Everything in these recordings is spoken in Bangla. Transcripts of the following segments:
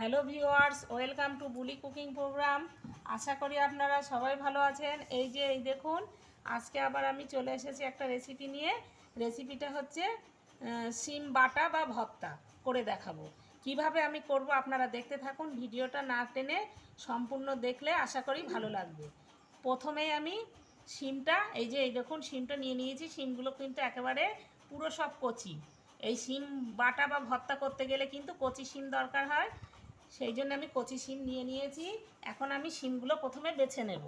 Hello viewers, welcome to Buli cooking program. আশা করি আপনারা সবাই ভালো আছেন। এই যে, এই দেখুন, আজকে আবার আমি চলে এসেছি একটা রেসিপি নিয়ে। রেসিপিটা হচ্ছে শিম বাটা বা ভর্তা করে দেখাবো। কীভাবে আমি করব আপনারা দেখতে থাকুন, ভিডিওটা না টেনে সম্পূর্ণ দেখলে আশা করি ভালো লাগবে। প্রথমেই আমি শিমটা, এই যে, এই দেখুন, শিমটা নিয়ে নিয়েছি। শিমগুলো কিন্তু একেবারে পুরো সব কচি। এই শিম বাটা বা ভর্তা করতে গেলে কিন্তু কচি শিম দরকার হয়। সেই জন্য আমি কচি শিম নিয়ে নিয়েছি। এখন আমি শিমগুলো প্রথমে বেছে নেব।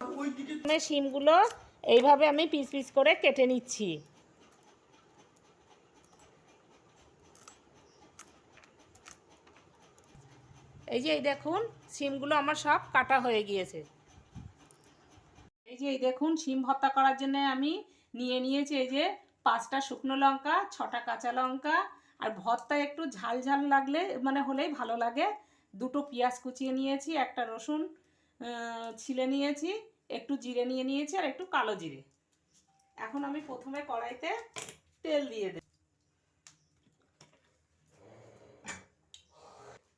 প্রথমে শিমগুলো এইভাবে আমি পিস পিস করে কেটে নিচ্ছি। এই যে এই দেখুন, শিমগুলো আমার সব কাটা হয়ে গিয়েছে। এই যে এই দেখুন, শিম ভর্তা করার জন্য আমি নিয়ে নিয়েছি এই যে পাঁচটা শুকনো লঙ্কা, ছটা কাঁচা লঙ্কা আর ভর্তা একটু ঝাল ঝাল লাগলে মানে হলেই ভালো লাগে। দুটো পেঁয়াজ কুচিয়ে নিয়েছি, একটা রসুন ছিলে নিয়েছি, একটু জিরে নিয়ে নিয়েছি আর একটু কালো জিরে। এখন আমি প্রথমে কড়াইতে তেল দিয়ে দেব।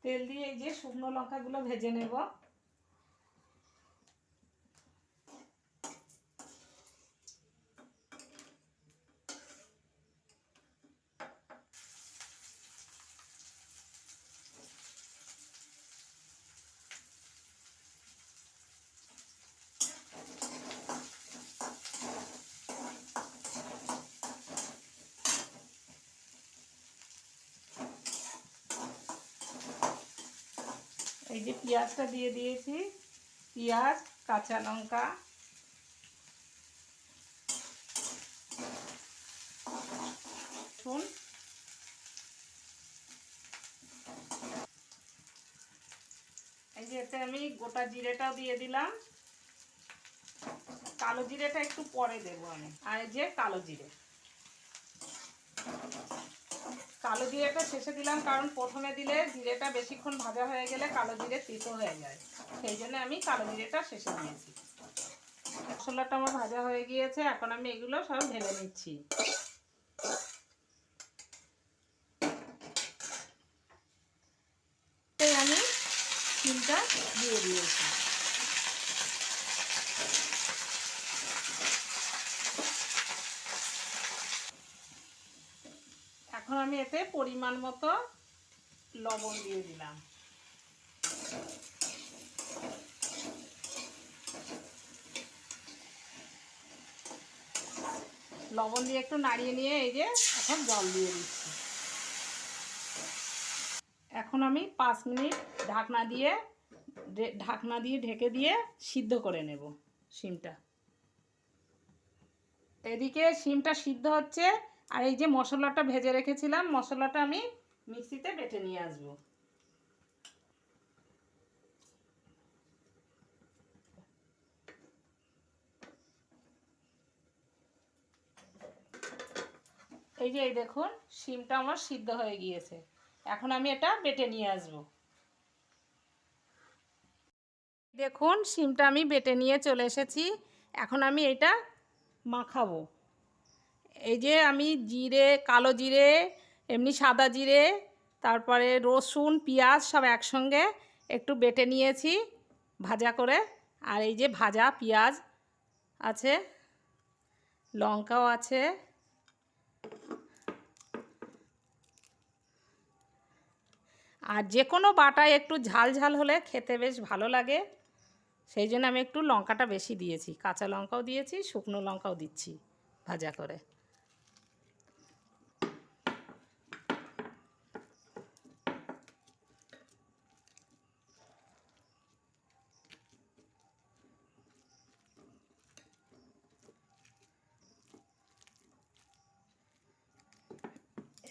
তেল দিয়ে এই যে শুকনো লঙ্কাগুলো ভেজে নেব। এই যে পেঁয়াজটা দিয়ে দিয়েছি, পেঁয়াজ, কাঁচা লঙ্কা। শুন এই যে এতে আমি গোটা জিরেটাও দিয়ে দিলাম। কালো জিরেটা একটু পরে দেবো আমি। আর যে কালো জিরে। কালো জিরেটা শেষে দিলাম, কারণ প্রথমে দিলে জিরেটা বেশিক্ষণ ভাজা হয়ে গেলে কালো জিরে তিতো হয়ে যায়। সেই জন্য আমি কালো জিরেটা শেষে দিয়েছি। মশলাটা আমার ভাজা হয়ে গিয়েছে, এখন আমি এগুলো সব ঢেলে নিচ্ছি। আমি চিমটা দিয়ে দিয়েছি। এখন আমি এতে পরিমাণ মতো লবণ দিয়ে দিলাম। লবণ দিয়ে একটু নাড়িয়ে নিয়ে এই যে এখন জল দিয়ে দিচ্ছি। এখন আমি পাঁচ মিনিট ঢাকনা দিয়ে ঢাকনা দিয়ে ঢেকে দিয়ে সিদ্ধ করে নেব শিমটা। এদিকে শিমটা সিদ্ধ হচ্ছে আর এই যে মশলাটা ভেজে রেখেছিলাম, মশলাটা আমি মিক্সিতে বেটে নিয়ে আসব। এই যে এই দেখুন, শিমটা আমার সিদ্ধ হয়ে গিয়েছে। এখন আমি এটা বেটে নিয়ে আসব। দেখুন, শিমটা আমি বেটে নিয়ে চলে এসেছি। এখন আমি এটা মাখাবো। এই যে আমি জিরে, কালো জিরে, এমনি সাদা জিরে, তারপরে রসুন, পেঁয়াজ সব একসঙ্গে একটু বেটে নিয়েছি ভাজা করে। আর এই যে ভাজা পেঁয়াজ আছে, লঙ্কাও আছে। আর যে কোনো বাটায় একটু ঝাল ঝাল হলে খেতে বেশ ভালো লাগে। সেই জন্য আমি একটু লঙ্কাটা বেশি দিয়েছি। কাঁচা লঙ্কাও দিয়েছি, শুকনো লঙ্কাও দিচ্ছি ভাজা করে।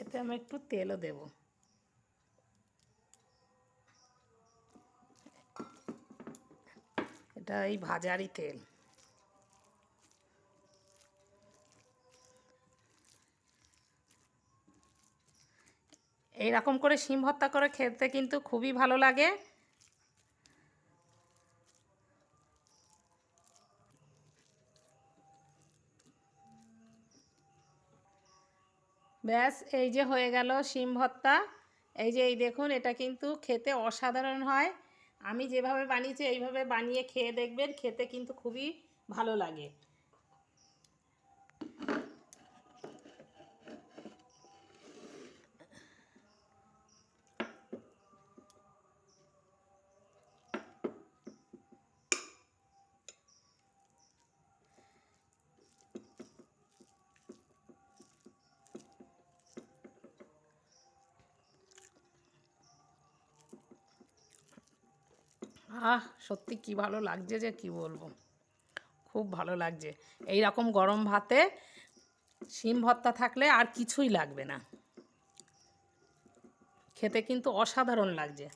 এতে আমি একটু তেলও দেব। এটা এই ভাজারি তেল। এইরকম করে সিম ভর্তা করে খেতে কিন্তু খুবই ভালো লাগে। ব্যাস, এই যে হয়ে গেল শিম ভর্তা। এই যে এই দেখুন, এটা কিন্তু খেতে অসাধারণ হয়। আমি যেভাবে বানিয়েছি, এইভাবে বানিয়ে খেয়ে দেখবেন, খেতে কিন্তু খুবই ভালো লাগে। আহ, সত্যি কি ভালো লাগছে যে কি বলব? খুব ভালো লাগছে। এই রকম গরম ভাতে শিম ভর্তা থাকলে আর কিছুই লাগবে না। খেতে কিন্তু অসাধারণ লাগছে।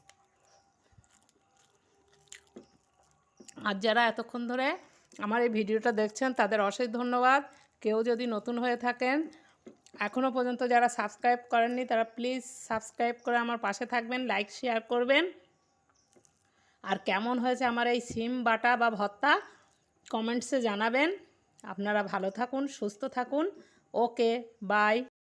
আর যারা এতক্ষণ ধরে আমার এই ভিডিওটা দেখছেন, তাদের অশেষ ধন্যবাদ। কেউ যদি নতুন হয়ে থাকেন এখনও পর্যন্ত যারা সাবস্ক্রাইব করেননি, তারা প্লিজ সাবস্ক্রাইব করে আমার পাশে থাকবেন, লাইক, শেয়ার করবেন। আর কেমন হয়েছে আমার এই সিম বাটা বা ভত্তা কমেন্টসে জানাবেন। আপনারা ভালো থাকুন, সুস্থ থাকুন। Okay bye